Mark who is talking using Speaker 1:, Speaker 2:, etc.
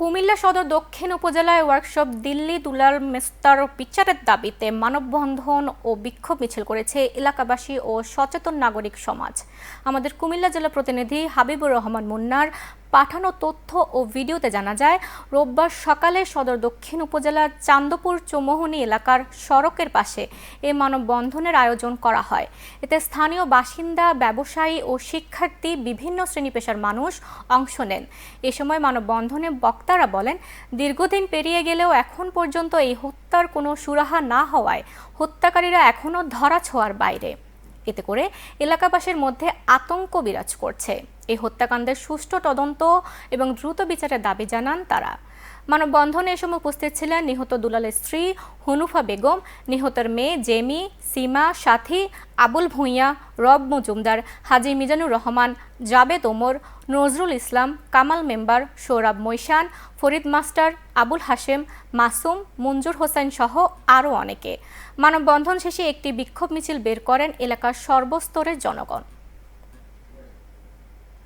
Speaker 1: কুমিল্লা সদর দক্ষিণ উপজেলায় ওয়ার্কশপ দিল্লি দুলাল মেস্তার বিচারের দাবিতে মানববন্ধন ও বিক্ষোভ মিছিল করেছে এলাকাবাসী ও সচেতন নাগরিক সমাজ। আমাদের কুমিল্লা জেলা প্রতিনিধি হাবিবুর রহমান মুন্নার পাঠানো তথ্য ও ভিডিওতে জানা যায়, রোববার সকালে সদর দক্ষিণ উপজেলার চান্দপুর চৌমোহনী এলাকার সড়কের পাশে এ মানববন্ধনের আয়োজন করা হয়। এতে স্থানীয় বাসিন্দা, ব্যবসায়ী ও শিক্ষার্থী, বিভিন্ন শ্রেণি পেশার মানুষ অংশ নেন। এ সময় মানববন্ধনে বক্তারা বলেন, দীর্ঘদিন পেরিয়ে গেলেও এখন পর্যন্ত এই হত্যার কোনো সুরাহা না হওয়ায় হত্যাকারীরা এখনও ধরা ছোঁয়ার বাইরে। এতে করে এলাকাবাসীর মধ্যে আতঙ্ক বিরাজ করছে। এই হত্যাকাণ্ডের সুষ্ঠু তদন্ত এবং দ্রুত বিচারের দাবি জানান তারা। মানববন্ধনে এ সময় উপস্থিত ছিলেন নিহত দুলালের স্ত্রী হনুফা বেগম, নিহতের মেয়ে জেমি, সীমা, সাথী, আবুল ভূঁইয়া, রব মজুমদার, হাজি মিজানুর রহমান, জাবেদ ওমর, নজরুল ইসলাম, কামাল মেম্বার, সৌরভ মৈশান, ফরিদ মাস্টার, আবুল হাশেম, মাসুম, মঞ্জুর হোসেন সহ আরও অনেকে। মানববন্ধন শেষে একটি বিক্ষোভ মিছিল বের করেন এলাকার সর্বস্তরের জনগণ।